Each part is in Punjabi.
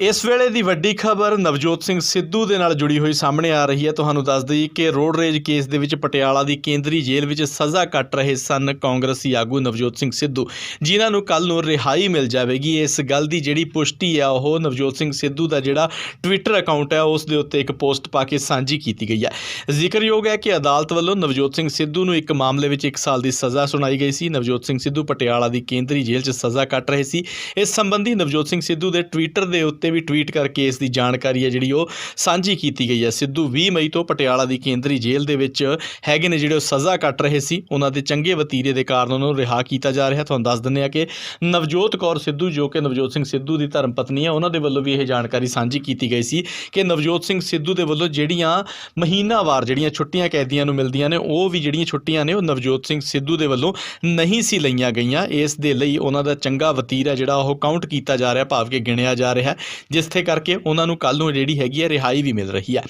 ਇਸ ਵੇਲੇ ਦੀ ਵੱਡੀ ਖਬਰ ਨਵਜੋਤ ਸਿੰਘ ਸਿੱਧੂ ਦੇ ਨਾਲ ਜੁੜੀ ਹੋਈ ਸਾਹਮਣੇ ਆ ਰਹੀ ਹੈ। ਤੁਹਾਨੂੰ ਦੱਸ ਦਈਏ ਕਿ ਰੋਡ ਰੇਜ ਕੇਸ ਦੇ ਵਿੱਚ ਪਟਿਆਲਾ ਦੀ ਕੇਂਦਰੀ ਜੇਲ੍ਹ ਵਿੱਚ ਸਜ਼ਾ ਕੱਟ ਰਹੇ ਸਨ ਕਾਂਗਰਸੀ ਆਗੂ ਨਵਜੋਤ ਸਿੰਘ ਸਿੱਧੂ, ਜਿਨ੍ਹਾਂ ਨੂੰ ਕੱਲ ਨੂੰ ਰਿਹਾਈ ਮਿਲ ਜਾਵੇਗੀ। ਇਸ ਗੱਲ ਦੀ ਜਿਹੜੀ ਪੁਸ਼ਟੀ ਆ, ਉਹ ਨਵਜੋਤ ਸਿੰਘ ਸਿੱਧੂ ਦਾ ਜਿਹੜਾ ਟਵਿੱਟਰ ਅਕਾਊਂਟ ਹੈ ਉਸ ਦੇ ਉੱਤੇ ਇੱਕ ਪੋਸਟ ਪਾ ਕੇ ਸਾਂਝੀ ਕੀਤੀ ਗਈ ਹੈ ਜ਼ਿਕਰਯੋਗ ਹੈ ਕਿ ਅਦਾਲਤ ਵੱਲੋਂ ਨਵਜੋਤ ਸਿੰਘ ਸਿੱਧੂ ਨੂੰ ਇੱਕ ਮਾਮਲੇ ਵਿੱਚ 1 ਸਾਲ ਦੀ ਸਜ਼ਾ ਸੁਣਾਈ ਗਈ ਸੀ। ਨਵਜੋਤ ਸਿੰਘ ਸਿੱਧੂ ਪਟਿਆਲਾ ਦੀ ਕੇਂਦਰੀ ਜੇਲ੍ਹ 'ਚ ਸਜ਼ਾ ਕੱਟ ਰਹੇ ਸੀ। ਇਸ ਸੰਬੰਧੀ ਨਵਜੋਤ ਸਿੰਘ ਸਿੱਧੂ ਦੇ ਟਵਿੱਟਰ ਦੇ ਉੱਤੇ ਵੀ ਟਵੀਟ ਕਰਕੇ ਇਸ ਦੀ ਜਾਣਕਾਰੀ ਹੈ ਜਿਹੜੀ ਉਹ ਸਾਂਝੀ ਕੀਤੀ ਗਈ ਹੈ। ਸਿੱਧੂ 20 ਮਈ ਤੋਂ ਪਟਿਆਲਾ ਦੀ ਕੇਂਦਰੀ ਜੇਲ੍ਹ ਦੇ ਵਿੱਚ ਹੈਗੇ ਨੇ ਜਿਹੜੇ ਉਹ ਸਜ਼ਾ ਕੱਟ ਰਹੇ ਸੀ। ਉਹਨਾਂ ਦੇ ਚੰਗੇ ਵਤੀਰੇ ਦੇ ਕਾਰਨ ਉਹਨਾਂ ਨੂੰ ਰਿਹਾ ਕੀਤਾ ਜਾ ਰਿਹਾ। ਤੁਹਾਨੂੰ ਦੱਸ ਦਿੰਦੇ ਆ ਕਿ ਨਵਜੋਤ ਕੌਰ ਸਿੱਧੂ ਜੋ ਕਿ ਨਵਜੋਤ ਸਿੰਘ ਸਿੱਧੂ ਦੀ ਧਰਮ ਪਤਨੀ ਹੈ, ਉਹਨਾਂ ਦੇ ਵੱਲੋਂ ਵੀ ਇਹ ਜਾਣਕਾਰੀ ਸਾਂਝੀ ਕੀਤੀ ਗਈ ਸੀ ਕਿ ਨਵਜੋਤ ਸਿੰਘ ਸਿੱਧੂ ਦੇ ਵੱਲੋਂ ਜਿਹੜੀਆਂ ਮਹੀਨਾਵਾਰ ਜਿਹੜੀਆਂ ਛੁੱਟੀਆਂ ਕੈਦੀਆਂ ਨੂੰ ਮਿਲਦੀਆਂ ਨੇ, ਉਹ ਵੀ ਜਿਹੜੀਆਂ ਛੁੱਟੀਆਂ ਨੇ, ਉਹ ਨਵਜੋਤ ਸਿੰਘ ਸਿੱਧੂ ਦੇ ਵੱਲੋਂ ਨਹੀਂ ਸੀ ਲਈਆਂ ਗਈਆਂ। ਇਸ ਦੇ ਲਈ ਉਹਨਾਂ ਦਾ ਚੰਗਾ ਵਤੀਰਾ ਜਿਹੜਾ ਉਹ ਕਾਊਂਟ ਕੀਤਾ ਜਾ ਰਿਹਾ, ਭਾਵ ਕਿ ਗਿਣਿਆ ਜਾ ਰਿਹਾ। ਜਿਸਥੇ ਕਰਕੇ ਉਹਨਾਂ ਨੂੰ ਕੱਲ ਨੂੰ ਜਿਹੜੀ ਹੈਗੀ ਹੈ ਰਿਹਾਈ ਵੀ ਮਿਲ ਰਹੀ ਹੈ।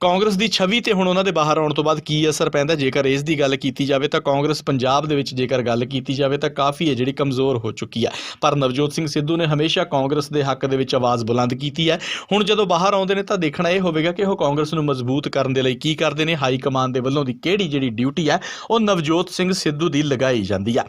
ਕਾਂਗਰਸ ਦੀ ਛਵੀ ਤੇ ਹੁਣ ਉਹਨਾਂ ਦੇ ਬਾਹਰ ਆਉਣ ਤੋਂ ਬਾਅਦ ਕੀ ਅਸਰ ਪੈਂਦਾ? ਜੇਕਰ ਇਸ ਦੀ ਗੱਲ ਕੀਤੀ ਜਾਵੇ ਤਾਂ ਕਾਂਗਰਸ ਪੰਜਾਬ ਦੇ ਵਿੱਚ ਜੇਕਰ ਗੱਲ ਕੀਤੀ ਜਾਵੇ ਤਾਂ ਕਾਫੀ ਹੈ ਜਿਹੜੀ ਕਮਜ਼ੋਰ ਹੋ ਚੁੱਕੀ ਹੈ। ਪਰ ਨਵਜੋਤ ਸਿੰਘ ਸਿੱਧੂ ਨੇ ਹਮੇਸ਼ਾ ਕਾਂਗਰਸ ਦੇ ਹੱਕ ਦੇ ਵਿੱਚ ਆਵਾਜ਼ ਬੁਲੰਦ ਕੀਤੀ ਹੈ। ਹੁਣ ਜਦੋਂ ਬਾਹਰ ਆਉਂਦੇ ਨੇ ਤਾਂ ਦੇਖਣਾ ਇਹ ਹੋਵੇਗਾ ਕਿ ਉਹ ਕਾਂਗਰਸ ਨੂੰ ਮਜ਼ਬੂਤ ਕਰਨ ਦੇ ਲਈ ਕੀ ਕਰਦੇ ਨੇ? ਹਾਈ ਕਮਾਂਡ ਦੇ ਵੱਲੋਂ ਦੀ ਕਿਹੜੀ ਜਿਹੜੀ ਡਿਊਟੀ ਹੈ? ਉਹ ਨਵਜੋਤ ਸਿੰਘ ਸਿੱਧੂ ਦੀ ਲਗਾਈ ਜਾਂਦੀ ਹੈ।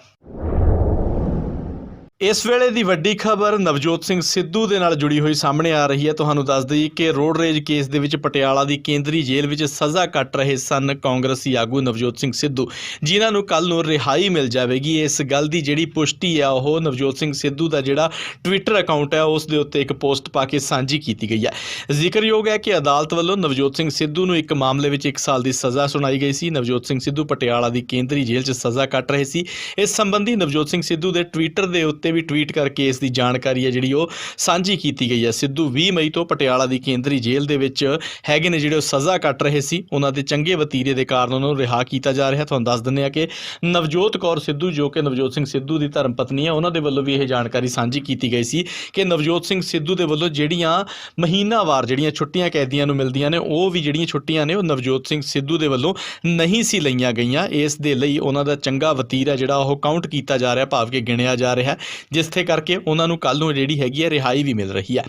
ਇਸ ਵੇਲੇ ਦੀ ਵੱਡੀ ਖਬਰ ਨਵਜੋਤ ਸਿੰਘ ਸਿੱਧੂ ਦੇ ਨਾਲ ਜੁੜੀ ਹੋਈ ਸਾਹਮਣੇ ਆ ਰਹੀ ਹੈ। ਤੁਹਾਨੂੰ ਦੱਸ ਦਈਏ ਕਿ ਰੋਡ ਰੇਜ ਕੇਸ ਦੇ ਵਿੱਚ ਪਟਿਆਲਾ ਦੀ ਕੇਂਦਰੀ ਜੇਲ੍ਹ ਵਿੱਚ ਸਜ਼ਾ ਕੱਟ ਰਹੇ ਸਨ ਕਾਂਗਰਸੀ ਆਗੂ ਨਵਜੋਤ ਸਿੰਘ ਸਿੱਧੂ। ਜਿਨ੍ਹਾਂ ਨੂੰ ਕੱਲ ਨੂੰ ਰਿਹਾਈ ਮਿਲ ਜਾਵੇਗੀ। ਇਸ ਗੱਲ ਦੀ ਜਿਹੜੀ ਪੁਸ਼ਟੀ ਆ, ਉਹ ਨਵਜੋਤ ਸਿੰਘ ਸਿੱਧੂ ਦਾ ਜਿਹੜਾ ਟਵਿੱਟਰ ਅਕਾਊਂਟ ਹੈ ਉਸ ਦੇ ਉੱਤੇ ਇੱਕ ਪੋਸਟ ਪਾ ਕੇ ਸਾਂਝੀ ਕੀਤੀ ਗਈ ਹੈ ਜ਼ਿਕਰਯੋਗ ਹੈ ਕਿ ਅਦਾਲਤ ਵੱਲੋਂ ਨਵਜੋਤ ਸਿੰਘ ਸਿੱਧੂ ਨੂੰ ਇੱਕ ਮਾਮਲੇ ਵਿੱਚ 1 ਸਾਲ ਦੀ ਸਜ਼ਾ ਸੁਣਾਈ ਗਈ ਸੀ। ਨਵਜੋਤ ਸਿੰਘ ਸਿੱਧੂ ਪਟਿਆਲਾ ਦੀ ਕੇਂਦਰੀ ਜੇਲ੍ਹ 'ਚ ਸਜ਼ਾ ਕੱਟ ਰਹੇ ਸੀ। ਇਸ ਸੰਬੰਧੀ ਨਵਜੋਤ ਸਿੰਘ ਸਿੱਧੂ ਦੇ ਟਵਿੱਟਰ ਦੇ ਉੱਤੇ ਵੀ ਟਵੀਟ ਕਰਕੇ ਇਸ ਦੀ ਜਾਣਕਾਰੀ ਹੈ ਜਿਹੜੀ ਉਹ ਸਾਂਝੀ ਕੀਤੀ ਗਈ ਹੈ। ਸਿੱਧੂ 20 ਮਈ ਤੋਂ ਪਟਿਆਲਾ ਦੀ ਕੇਂਦਰੀ ਜੇਲ੍ਹ ਦੇ ਵਿੱਚ ਹੈਗੇ ਨੇ ਜਿਹੜੇ ਉਹ ਸਜ਼ਾ ਕੱਟ ਰਹੇ ਸੀ। ਉਹਨਾਂ ਦੇ ਚੰਗੇ ਵਤੀਰੇ ਦੇ ਕਾਰਨ ਉਹਨਾਂ ਨੂੰ ਰਿਹਾ ਕੀਤਾ ਜਾ ਰਿਹਾ। ਤੁਹਾਨੂੰ ਦੱਸ ਦਿੰਦੇ ਆ ਕਿ ਨਵਜੋਤ ਕੌਰ ਸਿੱਧੂ ਜੋ ਕਿ ਨਵਜੋਤ ਸਿੰਘ ਸਿੱਧੂ ਦੀ ਧਰਮ ਪਤਨੀ ਹੈ, ਉਹਨਾਂ ਦੇ ਵੱਲੋਂ ਵੀ ਇਹ ਜਾਣਕਾਰੀ ਸਾਂਝੀ ਕੀਤੀ ਗਈ ਸੀ ਕਿ ਨਵਜੋਤ ਸਿੰਘ ਸਿੱਧੂ ਦੇ ਵੱਲੋਂ ਜਿਹੜੀਆਂ ਮਹੀਨਾਵਾਰ ਜਿਹੜੀਆਂ ਛੁੱਟੀਆਂ ਕੈਦੀਆਂ ਨੂੰ ਮਿਲਦੀਆਂ ਨੇ, ਉਹ ਵੀ ਜਿਹੜੀਆਂ ਛੁੱਟੀਆਂ ਨੇ, ਉਹ ਨਵਜੋਤ ਸਿੰਘ ਸਿੱਧੂ ਦੇ ਵੱਲੋਂ ਨਹੀਂ ਸੀ ਲਈਆਂ ਗਈਆਂ। ਇਸ ਦੇ ਲਈ ਉਹਨਾਂ ਦਾ ਚੰਗਾ ਵਤੀਰਾ ਜਿਹੜਾ ਉਹ ਕਾਊਂਟ ਕੀਤਾ ਜਾ ਰਿਹਾ, ਭਾਵ ਕਿ ਗਿਣਿਆ ਜਾ ਰਿਹਾ। ਜਿਸਥੇ ਕਰਕੇ ਉਹਨਾਂ ਨੂੰ ਕੱਲ ਨੂੰ ਜਿਹੜੀ ਹੈਗੀ ਹੈ ਰਿਹਾਈ ਵੀ ਮਿਲ ਰਹੀ ਹੈ।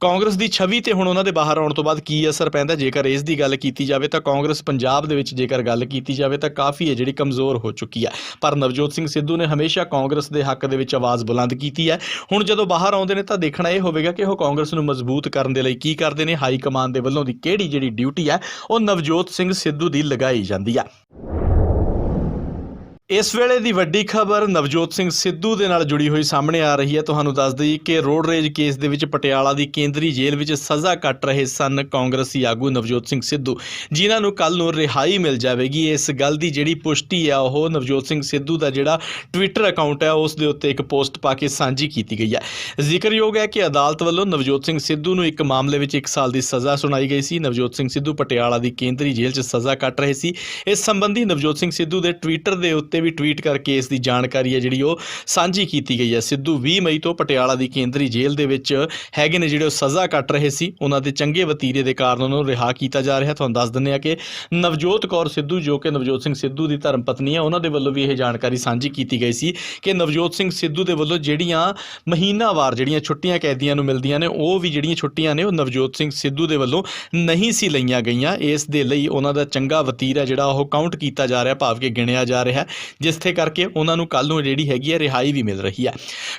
ਕਾਂਗਰਸ ਦੀ ਛਵੀ ਤੇ ਹੁਣ ਉਹਨਾਂ ਦੇ ਬਾਹਰ ਆਉਣ ਤੋਂ ਬਾਅਦ ਕੀ ਅਸਰ ਪੈਂਦਾ ਜੇਕਰ ਇਸ ਦੀ ਗੱਲ ਕੀਤੀ ਜਾਵੇ ਤਾਂ ਕਾਂਗਰਸ ਪੰਜਾਬ ਦੇ ਵਿੱਚ ਜੇਕਰ ਗੱਲ ਕੀਤੀ ਜਾਵੇ ਤਾਂ ਕਾਫੀ ਹੈ ਜਿਹੜੀ ਕਮਜ਼ੋਰ ਹੋ ਚੁੱਕੀ ਹੈ। ਪਰ ਨਵਜੋਤ ਸਿੰਘ ਸਿੱਧੂ ਨੇ ਹਮੇਸ਼ਾ ਕਾਂਗਰਸ ਦੇ ਹੱਕ ਦੇ ਵਿੱਚ ਆਵਾਜ਼ ਬੁਲੰਦ ਕੀਤੀ ਹੈ। ਹੁਣ ਜਦੋਂ ਬਾਹਰ ਆਉਂਦੇ ਨੇ ਤਾਂ ਦੇਖਣਾ ਇਹ ਹੋਵੇਗਾ ਕਿ ਉਹ ਕਾਂਗਰਸ ਨੂੰ ਮਜ਼ਬੂਤ ਕਰਨ ਦੇ ਲਈ ਕੀ ਕਰਦੇ ਨੇ? ਹਾਈ ਕਮਾਂਡ ਦੇ ਵੱਲੋਂ ਦੀ ਕਿਹੜੀ ਜਿਹੜੀ ਡਿਊਟੀ ਹੈ? ਉਹ ਨਵਜੋਤ ਸਿੰਘ ਸਿੱਧੂ ਦੀ ਲਗਾਈ ਜਾਂਦੀ ਹੈ। ਇਸ ਵੇਲੇ ਦੀ ਵੱਡੀ ਖਬਰ ਨਵਜੋਤ ਸਿੰਘ ਸਿੱਧੂ ਦੇ ਨਾਲ ਜੁੜੀ ਹੋਈ ਸਾਹਮਣੇ ਆ ਰਹੀ ਹੈ। ਤੁਹਾਨੂੰ ਦੱਸ ਦਈਏ ਕਿ ਰੋਡ ਰੇਜ ਕੇਸ ਦੇ ਵਿੱਚ ਪਟਿਆਲਾ ਦੀ ਕੇਂਦਰੀ ਜੇਲ੍ਹ ਵਿੱਚ ਸਜ਼ਾ ਕੱਟ ਰਹੇ ਸਨ ਕਾਂਗਰਸੀ ਆਗੂ ਨਵਜੋਤ ਸਿੰਘ ਸਿੱਧੂ, ਜਿਨ੍ਹਾਂ ਨੂੰ ਕੱਲ ਨੂੰ ਰਿਹਾਈ ਮਿਲ ਜਾਵੇਗੀ। ਇਸ ਗੱਲ ਦੀ ਜਿਹੜੀ ਪੁਸ਼ਟੀ ਆ, ਉਹ ਨਵਜੋਤ ਸਿੰਘ ਸਿੱਧੂ ਦਾ ਜਿਹੜਾ ਟਵਿੱਟਰ ਅਕਾਊਂਟ ਹੈ ਉਸ ਦੇ ਉੱਤੇ ਇੱਕ ਪੋਸਟ ਪਾ ਕੇ ਸਾਂਝੀ ਕੀਤੀ ਗਈ ਹੈ ਜ਼ਿਕਰਯੋਗ ਹੈ ਕਿ ਅਦਾਲਤ ਵੱਲੋਂ ਨਵਜੋਤ ਸਿੰਘ ਸਿੱਧੂ ਨੂੰ ਇੱਕ ਮਾਮਲੇ ਵਿੱਚ 1 ਸਾਲ ਦੀ ਸਜ਼ਾ ਸੁਣਾਈ ਗਈ ਸੀ। ਨਵਜੋਤ ਸਿੰਘ ਸਿੱਧੂ ਪਟਿਆਲਾ ਦੀ ਕੇਂਦਰੀ ਜੇਲ੍ਹ 'ਚ ਸਜ਼ਾ ਕੱਟ ਰਹੇ ਸੀ। ਇਸ ਸੰਬੰਧੀ ਨਵਜੋਤ ਸਿੰਘ ਸਿੱਧੂ ਦੇ ਟਵਿੱਟਰ ਦੇ ਉੱਤੇ ਵੀ ਟਵੀਟ ਕਰਕੇ ਇਸ ਦੀ ਜਾਣਕਾਰੀ ਹੈ ਜਿਹੜੀ ਉਹ ਸਾਂਝੀ ਕੀਤੀ ਗਈ ਹੈ। ਸਿੱਧੂ 20 ਮਈ ਤੋਂ ਪਟਿਆਲਾ ਦੀ ਕੇਂਦਰੀ ਜੇਲ੍ਹ ਦੇ ਵਿੱਚ ਹੈਗੇ ਨੇ ਜਿਹੜੇ ਉਹ ਸਜ਼ਾ ਕੱਟ ਰਹੇ ਸੀ। ਉਹਨਾਂ ਦੇ ਚੰਗੇ ਵਤੀਰੇ ਦੇ ਕਾਰਨ ਉਹਨਾਂ ਨੂੰ ਰਿਹਾ ਕੀਤਾ ਜਾ ਰਿਹਾ। ਤੁਹਾਨੂੰ ਦੱਸ ਦਿੰਦੇ ਆ ਕਿ ਨਵਜੋਤ ਕੌਰ ਸਿੱਧੂ, ਜੋ ਕਿ ਨਵਜੋਤ ਸਿੰਘ ਸਿੱਧੂ ਦੀ ਧਰਮ ਪਤਨੀ ਹੈ, ਉਹਨਾਂ ਦੇ ਵੱਲੋਂ ਵੀ ਇਹ ਜਾਣਕਾਰੀ ਸਾਂਝੀ ਕੀਤੀ ਗਈ ਸੀ ਕਿ ਨਵਜੋਤ ਸਿੰਘ ਸਿੱਧੂ ਦੇ ਵੱਲੋਂ ਜਿਹੜੀਆਂ ਮਹੀਨਾਵਾਰ ਜਿਹੜੀਆਂ ਛੁੱਟੀਆਂ ਕੈਦੀਆਂ ਨੂੰ ਮਿਲਦੀਆਂ ਨੇ, ਉਹ ਵੀ ਜਿਹੜੀਆਂ ਛੁੱਟੀਆਂ ਨੇ, ਉਹ ਨਵਜੋਤ ਸਿੰਘ ਸਿੱਧੂ ਦੇ ਵੱਲੋਂ ਨਹੀਂ ਸੀ ਲਈਆਂ ਗਈਆਂ। ਇਸ ਦੇ ਲਈ ਉਹਨਾਂ ਦਾ ਚੰਗਾ ਵਤੀਰਾ ਜਿਹੜਾ ਉਹ ਕਾਊਂਟ ਕੀਤਾ ਜਾ ਰਿਹਾ, ਭਾਵ ਕਿ ਗਿਣਿਆ ਜਾ ਰਿਹਾ। ਜਿਸਥੇ ਕਰਕੇ ਉਹਨਾਂ ਨੂੰ ਕੱਲ ਨੂੰ ਜਿਹੜੀ ਹੈਗੀ ਹੈ ਰਿਹਾਈ ਵੀ ਮਿਲ ਰਹੀ ਹੈ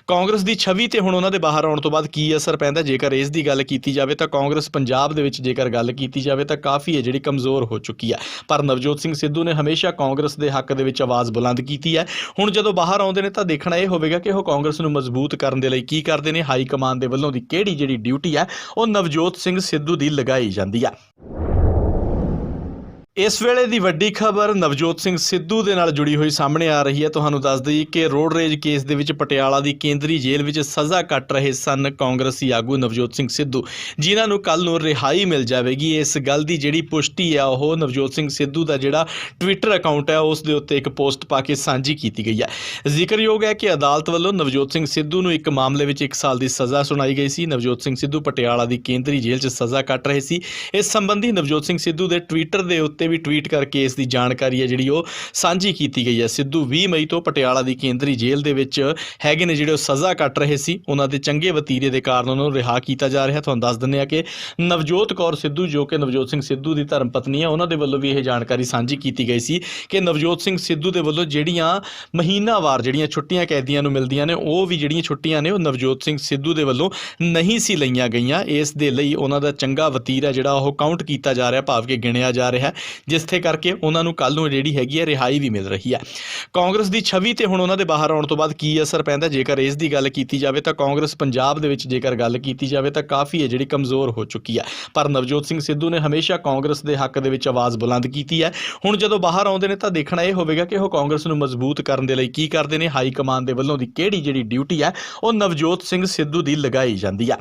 ਕਾਂਗਰਸ ਦੀ ਛਵੀ ਤੇ ਹੁਣ ਉਹਨਾਂ ਦੇ ਬਾਹਰ ਆਉਣ ਤੋਂ ਬਾਅਦ ਕੀ ਅਸਰ ਪੈਂਦਾ? ਜੇਕਰ ਇਸ ਦੀ ਗੱਲ ਕੀਤੀ ਜਾਵੇ ਤਾਂ ਕਾਂਗਰਸ ਪੰਜਾਬ ਦੇ ਵਿੱਚ ਜੇਕਰ ਗੱਲ ਕੀਤੀ ਜਾਵੇ ਤਾਂ ਕਾਫੀ ਹੈ ਜਿਹੜੀ ਕਮਜ਼ੋਰ ਹੋ ਚੁੱਕੀ ਹੈ ਪਰ ਨਵਜੋਤ ਸਿੰਘ ਸਿੱਧੂ ਨੇ ਹਮੇਸ਼ਾ ਕਾਂਗਰਸ ਦੇ ਹੱਕ ਦੇ ਵਿੱਚ ਆਵਾਜ਼ ਬੁਲੰਦ ਕੀਤੀ ਹੈ ਹੁਣ ਜਦੋਂ ਬਾਹਰ ਆਉਂਦੇ ਨੇ ਤਾਂ ਦੇਖਣਾ ਇਹ ਹੋਵੇਗਾ ਕਿ ਉਹ ਕਾਂਗਰਸ ਨੂੰ ਮਜ਼ਬੂਤ ਕਰਨ ਦੇ ਲਈ ਕੀ ਕਰਦੇ ਨੇ? ਹਾਈ ਕਮਾਂਡ ਦੇ ਵੱਲੋਂ ਦੀ ਕਿਹੜੀ ਜਿਹੜੀ ਡਿਊਟੀ ਹੈ ਉਹ ਨਵਜੋਤ ਸਿੰਘ ਸਿੱਧੂ ਦੀ ਲਗਾਈ ਜਾਂਦੀ ਹੈ ਇਸ ਵੇਲੇ ਦੀ ਵੱਡੀ ਖਬਰ ਨਵਜੋਤ ਸਿੰਘ ਸਿੱਧੂ ਦੇ ਨਾਲ ਜੁੜੀ ਹੋਈ ਸਾਹਮਣੇ ਆ ਰਹੀ ਹੈ। ਤੁਹਾਨੂੰ ਦੱਸ ਦਈਏ ਕਿ ਰੋਡ ਰੇਜ ਕੇਸ ਦੇ ਵਿੱਚ ਪਟਿਆਲਾ ਦੀ ਕੇਂਦਰੀ ਜੇਲ੍ਹ ਵਿੱਚ ਸਜ਼ਾ ਕੱਟ ਰਹੇ ਸਨ ਕਾਂਗਰਸੀ ਆਗੂ ਨਵਜੋਤ ਸਿੰਘ ਸਿੱਧੂ, ਜਿਨ੍ਹਾਂ ਨੂੰ ਕੱਲ ਨੂੰ ਰਿਹਾਈ ਮਿਲ ਜਾਵੇਗੀ। ਇਸ ਗੱਲ ਦੀ ਜਿਹੜੀ ਪੁਸ਼ਟੀ ਆ, ਉਹ ਨਵਜੋਤ ਸਿੰਘ ਸਿੱਧੂ ਦਾ ਜਿਹੜਾ ਟਵਿੱਟਰ ਅਕਾਊਂਟ ਹੈ ਉਸ ਦੇ ਉੱਤੇ ਇੱਕ ਪੋਸਟ ਪਾ ਕੇ ਸਾਂਝੀ ਕੀਤੀ ਗਈ ਹੈ ਜ਼ਿਕਰਯੋਗ ਹੈ ਕਿ ਅਦਾਲਤ ਵੱਲੋਂ ਨਵਜੋਤ ਸਿੰਘ ਸਿੱਧੂ ਨੂੰ ਇੱਕ ਮਾਮਲੇ ਵਿੱਚ 1 ਸਾਲ ਦੀ ਸਜ਼ਾ ਸੁਣਾਈ ਗਈ ਸੀ। ਨਵਜੋਤ ਸਿੰਘ ਸਿੱਧੂ ਪਟਿਆਲਾ ਦੀ ਕੇਂਦਰੀ ਜੇਲ੍ਹ 'ਚ ਸਜ਼ਾ ਕੱਟ ਰਹੇ ਸੀ। ਇਸ ਸੰਬੰਧੀ ਨਵਜੋਤ ਸਿੰਘ ਸਿੱਧੂ ਦੇ ਟਵਿੱਟਰ ਦੇ ਉੱਤੇ ਵੀ ਟਵੀਟ ਕਰਕੇ ਇਸ ਦੀ ਜਾਣਕਾਰੀ ਹੈ ਜਿਹੜੀ ਉਹ ਸਾਂਝੀ ਕੀਤੀ ਗਈ ਹੈ। ਸਿੱਧੂ 20 ਮਈ ਤੋਂ ਪਟਿਆਲਾ ਦੀ ਕੇਂਦਰੀ ਜੇਲ੍ਹ ਦੇ ਵਿੱਚ ਹੈਗੇ ਨੇ ਜਿਹੜੇ ਉਹ ਸਜ਼ਾ ਕੱਟ ਰਹੇ ਸੀ। ਉਹਨਾਂ ਦੇ ਚੰਗੇ ਵਤੀਰੇ ਦੇ ਕਾਰਨ ਉਹਨਾਂ ਨੂੰ ਰਿਹਾ ਕੀਤਾ ਜਾ ਰਿਹਾ। ਤੁਹਾਨੂੰ ਦੱਸ ਦਿੰਦੇ ਆ ਕਿ ਨਵਜੋਤ ਕੌਰ ਸਿੱਧੂ, ਜੋ ਕਿ ਨਵਜੋਤ ਸਿੰਘ ਸਿੱਧੂ ਦੀ ਧਰਮ ਪਤਨੀ ਹੈ, ਉਹਨਾਂ ਦੇ ਵੱਲੋਂ ਵੀ ਇਹ ਜਾਣਕਾਰੀ ਸਾਂਝੀ ਕੀਤੀ ਗਈ ਸੀ ਕਿ ਨਵਜੋਤ ਸਿੰਘ ਸਿੱਧੂ ਦੇ ਵੱਲੋਂ ਜਿਹੜੀਆਂ ਮਹੀਨਾਵਾਰ ਜਿਹੜੀਆਂ ਛੁੱਟੀਆਂ ਕੈਦੀਆਂ ਨੂੰ ਮਿਲਦੀਆਂ ਨੇ, ਉਹ ਵੀ ਜਿਹੜੀਆਂ ਛੁੱਟੀਆਂ ਨੇ, ਉਹ ਨਵਜੋਤ ਸਿੰਘ ਸਿੱਧੂ ਦੇ ਵੱਲੋਂ ਨਹੀਂ ਸੀ ਲਈਆਂ ਗਈਆਂ। ਇਸ ਦੇ ਲਈ ਉਹਨਾਂ ਦਾ ਚੰਗਾ ਵਤੀਰਾ ਜਿਹੜਾ ਉਹ ਕਾਊਂਟ ਕੀਤਾ ਜਾ ਰਿਹਾ, ਭਾਵ ਕਿ ਗਿਣਿਆ ਜਾ ਰਿਹਾ। ਜਿਸਥੇ ਕਰਕੇ ਉਹਨਾਂ ਨੂੰ ਕੱਲ ਨੂੰ ਜਿਹੜੀ ਹੈਗੀ ਹੈ ਰਿਹਾਈ ਵੀ ਮਿਲ ਰਹੀ ਹੈ। ਕਾਂਗਰਸ ਦੀ ਛਵੀ ਤੇ ਹੁਣ ਉਹਨਾਂ ਦੇ ਬਾਹਰ ਆਉਣ ਤੋਂ ਬਾਅਦ ਕੀ ਅਸਰ ਪੈਂਦਾ ਜੇਕਰ ਇਸ ਦੀ ਗੱਲ ਕੀਤੀ ਜਾਵੇ ਤਾਂ ਕਾਂਗਰਸ ਪੰਜਾਬ ਦੇ ਵਿੱਚ ਜੇਕਰ ਗੱਲ ਕੀਤੀ ਜਾਵੇ ਤਾਂ ਕਾਫੀ ਹੈ ਜਿਹੜੀ ਕਮਜ਼ੋਰ ਹੋ ਚੁੱਕੀ ਹੈ। ਪਰ ਨਵਜੋਤ ਸਿੰਘ ਸਿੱਧੂ ਨੇ ਹਮੇਸ਼ਾ ਕਾਂਗਰਸ ਦੇ ਹੱਕ ਦੇ ਵਿੱਚ ਆਵਾਜ਼ ਬੁਲੰਦ ਕੀਤੀ ਹੈ। ਹੁਣ ਜਦੋਂ ਬਾਹਰ ਆਉਂਦੇ ਨੇ ਤਾਂ ਦੇਖਣਾ ਇਹ ਹੋਵੇਗਾ ਕਿ ਉਹ ਕਾਂਗਰਸ ਨੂੰ ਮਜ਼ਬੂਤ ਕਰਨ ਦੇ ਲਈ ਕੀ ਕਰਦੇ ਨੇ? ਹਾਈ ਕਮਾਂਡ ਦੇ ਵੱਲੋਂ ਦੀ ਕਿਹੜੀ ਜਿਹੜੀ ਡਿਊਟੀ ਹੈ? ਉਹ ਨਵਜੋਤ ਸਿੰਘ ਸਿੱਧੂ ਦੀ ਲਗਾਈ ਜਾਂਦੀ ਹੈ।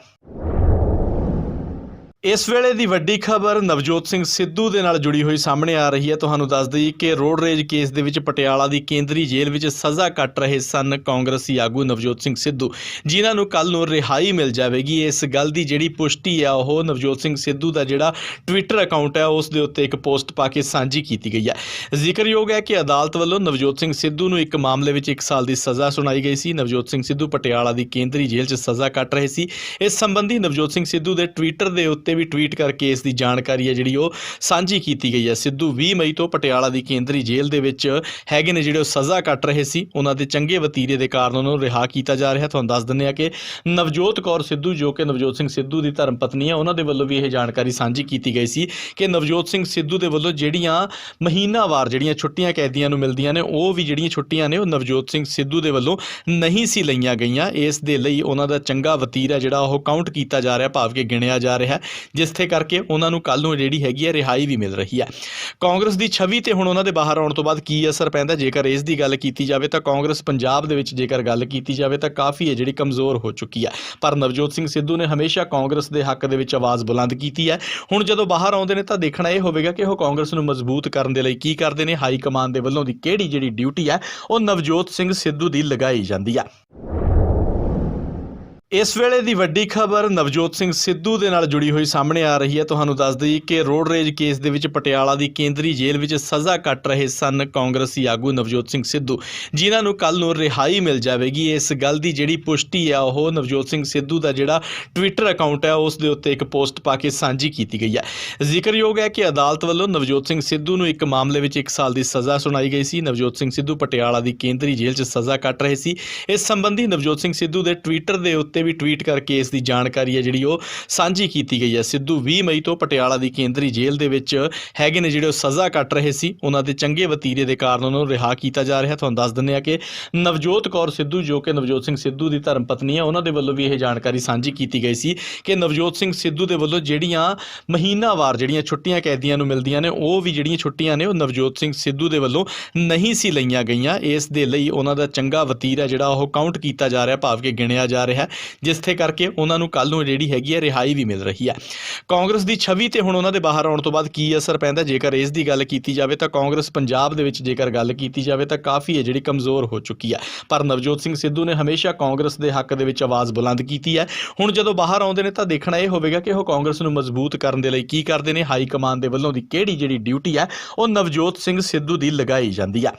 ਇਸ ਵੇਲੇ ਦੀ ਵੱਡੀ ਖਬਰ ਨਵਜੋਤ ਸਿੰਘ ਸਿੱਧੂ ਦੇ ਨਾਲ ਜੁੜੀ ਹੋਈ ਸਾਹਮਣੇ ਆ ਰਹੀ ਹੈ। ਤੁਹਾਨੂੰ ਦੱਸ ਦਈਏ ਕਿ ਰੋਡ ਰੇਜ ਕੇਸ ਦੇ ਵਿੱਚ ਪਟਿਆਲਾ ਦੀ ਕੇਂਦਰੀ ਜੇਲ੍ਹ ਵਿੱਚ ਸਜ਼ਾ ਕੱਟ ਰਹੇ ਸਨ ਕਾਂਗਰਸੀ ਆਗੂ ਨਵਜੋਤ ਸਿੰਘ ਸਿੱਧੂ। ਜਿਨ੍ਹਾਂ ਨੂੰ ਕੱਲ ਨੂੰ ਰਿਹਾਈ ਮਿਲ ਜਾਵੇਗੀ। ਇਸ ਗੱਲ ਦੀ ਜਿਹੜੀ ਪੁਸ਼ਟੀ ਆ, ਉਹ ਨਵਜੋਤ ਸਿੰਘ ਸਿੱਧੂ ਦਾ ਜਿਹੜਾ ਟਵਿੱਟਰ ਅਕਾਊਂਟ ਹੈ ਉਸ ਦੇ ਉੱਤੇ ਇੱਕ ਪੋਸਟ ਪਾ ਕੇ ਸਾਂਝੀ ਕੀਤੀ ਗਈ ਹੈ ਜ਼ਿਕਰਯੋਗ ਹੈ ਕਿ ਅਦਾਲਤ ਵੱਲੋਂ ਨਵਜੋਤ ਸਿੰਘ ਸਿੱਧੂ ਨੂੰ ਇੱਕ ਮਾਮਲੇ ਵਿੱਚ 1 ਸਾਲ ਦੀ ਸਜ਼ਾ ਸੁਣਾਈ ਗਈ ਸੀ। ਨਵਜੋਤ ਸਿੰਘ ਸਿੱਧੂ ਪਟਿਆਲਾ ਦੀ ਕੇਂਦਰੀ ਜੇਲ੍ਹ 'ਚ ਸਜ਼ਾ ਕੱਟ ਰਹੇ ਸੀ। ਇਸ ਸੰਬੰਧੀ ਨਵਜੋਤ ਸਿੰਘ ਸਿੱਧੂ ਦੇ ਟਵਿੱਟਰ ਦੇ ਉੱਤੇ ਵੀ ਟਵੀਟ ਕਰਕੇ ਇਸ ਦੀ ਜਾਣਕਾਰੀ ਹੈ ਜਿਹੜੀ ਉਹ ਸਾਂਝੀ ਕੀਤੀ ਗਈ ਹੈ। ਸਿੱਧੂ 20 ਮਈ ਤੋਂ ਪਟਿਆਲਾ ਦੀ ਕੇਂਦਰੀ ਜੇਲ੍ਹ ਦੇ ਵਿੱਚ ਹੈਗੇ ਨੇ ਜਿਹੜੇ ਉਹ ਸਜ਼ਾ ਕੱਟ ਰਹੇ ਸੀ। ਉਹਨਾਂ ਦੇ ਚੰਗੇ ਵਤੀਰੇ ਦੇ ਕਾਰਨ ਉਹਨਾਂ ਨੂੰ ਰਿਹਾ ਕੀਤਾ ਜਾ ਰਿਹਾ। ਤੁਹਾਨੂੰ ਦੱਸ ਦਿੰਦੇ ਆ ਕਿ ਨਵਜੋਤ ਕੌਰ ਸਿੱਧੂ, ਜੋ ਕਿ ਨਵਜੋਤ ਸਿੰਘ ਸਿੱਧੂ ਦੀ ਧਰਮ ਪਤਨੀ ਹੈ, ਉਹਨਾਂ ਦੇ ਵੱਲੋਂ ਵੀ ਇਹ ਜਾਣਕਾਰੀ ਸਾਂਝੀ ਕੀਤੀ ਗਈ ਸੀ ਕਿ ਨਵਜੋਤ ਸਿੰਘ ਸਿੱਧੂ ਦੇ ਵੱਲੋਂ ਜਿਹੜੀਆਂ ਮਹੀਨਾਵਾਰ ਜਿਹੜੀਆਂ ਛੁੱਟੀਆਂ ਕੈਦੀਆਂ ਨੂੰ ਮਿਲਦੀਆਂ ਨੇ, ਉਹ ਵੀ ਜਿਹੜੀਆਂ ਛੁੱਟੀਆਂ ਨੇ, ਉਹ ਨਵਜੋਤ ਸਿੰਘ ਸਿੱਧੂ ਦੇ ਵੱਲੋਂ ਨਹੀਂ ਸੀ ਲਈਆਂ ਗਈਆਂ। ਇਸ ਦੇ ਲਈ ਉਹਨਾਂ ਦਾ ਚੰਗਾ ਵਤੀਰਾ ਜਿਹੜਾ ਉਹ ਕਾਊਂਟ ਕੀਤਾ ਜਾ ਰਿਹਾ, ਭਾਵ ਕਿ ਗਿਣਿਆ ਜਾ ਰਿਹਾ ਜਿਸਥੇ ਕਰਕੇ ਉਹਨਾਂ ਨੂੰ ਕੱਲ ਨੂੰ ਜਿਹੜੀ ਹੈਗੀ ਹੈ ਰਿਹਾਈ ਵੀ ਮਿਲ ਰਹੀ ਹੈ ਕਾਂਗਰਸ ਦੀ ਛਵੀ ਤੇ ਹੁਣ ਉਹਨਾਂ ਦੇ ਬਾਹਰ ਆਉਣ ਤੋਂ ਬਾਅਦ ਕੀ ਅਸਰ ਪੈਂਦਾ? ਜੇਕਰ ਇਸ ਦੀ ਗੱਲ ਕੀਤੀ ਜਾਵੇ ਤਾਂ ਕਾਂਗਰਸ ਪੰਜਾਬ ਦੇ ਵਿੱਚ ਜੇਕਰ ਗੱਲ ਕੀਤੀ ਜਾਵੇ ਤਾਂ ਕਾਫੀ ਹੈ ਜਿਹੜੀ ਕਮਜ਼ੋਰ ਹੋ ਚੁੱਕੀ ਹੈ ਪਰ ਨਵਜੋਤ ਸਿੰਘ ਸਿੱਧੂ ਨੇ ਹਮੇਸ਼ਾ ਕਾਂਗਰਸ ਦੇ ਹੱਕ ਦੇ ਵਿੱਚ ਆਵਾਜ਼ ਬੁਲੰਦ ਕੀਤੀ ਹੈ ਹੁਣ ਜਦੋਂ ਬਾਹਰ ਆਉਂਦੇ ਨੇ ਤਾਂ ਦੇਖਣਾ ਇਹ ਹੋਵੇਗਾ ਕਿ ਉਹ ਕਾਂਗਰਸ ਨੂੰ ਮਜ਼ਬੂਤ ਕਰਨ ਦੇ ਲਈ ਕੀ ਕਰਦੇ ਨੇ? ਹਾਈ ਕਮਾਂਡ ਦੇ ਵੱਲੋਂ ਦੀ ਕਿਹੜੀ ਜਿਹੜੀ ਡਿਊਟੀ ਹੈ ਉਹ ਨਵਜੋਤ ਸਿੰਘ ਸਿੱਧੂ ਦੀ ਲਗਾਈ ਜਾਂਦੀ ਹੈ ਇਸ ਵੇਲੇ ਦੀ ਵੱਡੀ ਖਬਰ ਨਵਜੋਤ ਸਿੰਘ ਸਿੱਧੂ ਦੇ ਨਾਲ ਜੁੜੀ ਹੋਈ ਸਾਹਮਣੇ ਆ ਰਹੀ ਹੈ। ਤੁਹਾਨੂੰ ਦੱਸ ਦਈਏ ਕਿ ਰੋਡ ਰੇਜ ਕੇਸ ਦੇ ਵਿੱਚ ਪਟਿਆਲਾ ਦੀ ਕੇਂਦਰੀ ਜੇਲ੍ਹ ਵਿੱਚ ਸਜ਼ਾ ਕੱਟ ਰਹੇ ਸਨ ਕਾਂਗਰਸੀ ਆਗੂ ਨਵਜੋਤ ਸਿੰਘ ਸਿੱਧੂ। ਜਿਨ੍ਹਾਂ ਨੂੰ ਕੱਲ ਨੂੰ ਰਿਹਾਈ ਮਿਲ ਜਾਵੇਗੀ। ਇਸ ਗੱਲ ਦੀ ਜਿਹੜੀ ਪੁਸ਼ਟੀ ਆ, ਉਹ ਨਵਜੋਤ ਸਿੰਘ ਸਿੱਧੂ ਦਾ ਜਿਹੜਾ ਟਵਿੱਟਰ ਅਕਾਊਂਟ ਹੈ ਉਸ ਦੇ ਉੱਤੇ ਇੱਕ ਪੋਸਟ ਪਾ ਕੇ ਸਾਂਝੀ ਕੀਤੀ ਗਈ ਹੈ ਜ਼ਿਕਰਯੋਗ ਹੈ ਕਿ ਅਦਾਲਤ ਵੱਲੋਂ ਨਵਜੋਤ ਸਿੰਘ ਸਿੱਧੂ ਨੂੰ ਇੱਕ ਮਾਮਲੇ ਵਿੱਚ 1 ਸਾਲ ਦੀ ਸਜ਼ਾ ਸੁਣਾਈ ਗਈ ਸੀ। ਨਵਜੋਤ ਸਿੰਘ ਸਿੱਧੂ ਪਟਿਆਲਾ ਦੀ ਕੇਂਦਰੀ ਜੇਲ੍ਹ 'ਚ ਸਜ਼ਾ ਕੱਟ ਰਹੇ ਸੀ। ਇਸ ਸੰਬੰਧੀ ਨਵਜੋਤ ਸਿੰਘ ਸਿੱਧੂ ਦੇ ਟਵਿੱਟਰ ਦੇ ਉੱਤੇ ਉੱਤੇ ਵੀ ਟਵੀਟ ਕਰਕੇ ਇਸ ਦੀ ਜਾਣਕਾਰੀ ਹੈ ਜਿਹੜੀ ਉਹ ਸਾਂਝੀ ਕੀਤੀ ਗਈ ਹੈ। ਸਿੱਧੂ 20 ਮਈ ਤੋਂ ਪਟਿਆਲਾ ਦੀ ਕੇਂਦਰੀ ਜੇਲ੍ਹ ਦੇ ਵਿੱਚ ਹੈਗੇ ਨੇ ਜਿਹੜੇ ਉਹ ਸਜ਼ਾ ਕੱਟ ਰਹੇ ਸੀ। ਉਹਨਾਂ ਦੇ ਚੰਗੇ ਵਤੀਰੇ ਦੇ ਕਾਰਨ ਉਹਨਾਂ ਨੂੰ ਰਿਹਾ ਕੀਤਾ ਜਾ ਰਿਹਾ। ਤੁਹਾਨੂੰ ਦੱਸ ਦਿੰਦੇ ਆ ਕਿ ਨਵਜੋਤ ਕੌਰ ਸਿੱਧੂ ਜੋ ਕਿ ਨਵਜੋਤ ਸਿੰਘ ਸਿੱਧੂ ਦੀ ਧਰਮ ਪਤਨੀ ਹੈ, ਉਹਨਾਂ ਦੇ ਵੱਲੋਂ ਵੀ ਇਹ ਜਾਣਕਾਰੀ ਸਾਂਝੀ ਕੀਤੀ ਗਈ ਸੀ ਕਿ ਨਵਜੋਤ ਸਿੰਘ ਸਿੱਧੂ ਦੇ ਵੱਲੋਂ ਜਿਹੜੀਆਂ ਮਹੀਨਾਵਾਰ ਜਿਹੜੀਆਂ ਛੁੱਟੀਆਂ ਕੈਦੀਆਂ ਨੂੰ ਮਿਲਦੀਆਂ ਨੇ, ਉਹ ਵੀ ਜਿਹੜੀਆਂ ਛੁੱਟੀਆਂ ਨੇ, ਉਹ ਨਵਜੋਤ ਸਿੰਘ ਸਿੱਧੂ ਦੇ ਵੱਲੋਂ ਨਹੀਂ ਸੀ ਲਈਆਂ ਗਈਆਂ। ਇਸ ਦੇ ਲਈ ਉਹਨਾਂ ਦਾ ਚੰਗਾ ਵਤੀਰਾ ਜਿਹੜਾ ਉਹ ਕਾਊਂਟ ਕੀਤਾ ਜਾ ਰਿਹਾ, ਭਾਵ ਕਿ ਗਿਣਿਆ ਜਾ ਰਿਹਾ। ਜਿਸਥੇ ਕਰਕੇ ਉਹਨਾਂ ਨੂੰ ਕੱਲ ਨੂੰ ਜਿਹੜੀ ਹੈਗੀ ਹੈ ਰਿਹਾਈ ਵੀ ਮਿਲ ਰਹੀ ਹੈ। ਕਾਂਗਰਸ ਦੀ ਛਵੀ ਤੇ ਹੁਣ ਉਹਨਾਂ ਦੇ ਬਾਹਰ ਆਉਣ ਤੋਂ ਬਾਅਦ ਕੀ ਅਸਰ ਪੈਂਦਾ ਜੇਕਰ ਇਸ ਦੀ ਗੱਲ ਕੀਤੀ ਜਾਵੇ ਤਾਂ ਕਾਂਗਰਸ ਪੰਜਾਬ ਦੇ ਵਿੱਚ ਜੇਕਰ ਗੱਲ ਕੀਤੀ ਜਾਵੇ ਤਾਂ ਕਾਫੀ ਹੈ ਜਿਹੜੀ ਕਮਜ਼ੋਰ ਹੋ ਚੁੱਕੀ ਹੈ। ਪਰ ਨਵਜੋਤ ਸਿੰਘ ਸਿੱਧੂ ਨੇ ਹਮੇਸ਼ਾ ਕਾਂਗਰਸ ਦੇ ਹੱਕ ਦੇ ਵਿੱਚ ਆਵਾਜ਼ ਬੁਲੰਦ ਕੀਤੀ ਹੈ। ਹੁਣ ਜਦੋਂ ਬਾਹਰ ਆਉਂਦੇ ਨੇ ਤਾਂ ਦੇਖਣਾ ਇਹ ਹੋਵੇਗਾ ਕਿ ਉਹ ਕਾਂਗਰਸ ਨੂੰ ਮਜ਼ਬੂਤ ਕਰਨ ਦੇ ਲਈ ਕੀ ਕਰਦੇ ਨੇ? ਹਾਈ ਕਮਾਂਡ ਦੇ ਵੱਲੋਂ ਦੀ ਕਿਹੜੀ ਜਿਹੜੀ ਡਿਊਟੀ ਹੈ, ਉਹ ਨਵਜੋਤ ਸਿੰਘ ਸਿੱਧੂ ਦੀ ਲਗਾਈ ਜਾਂਦੀ ਹੈ।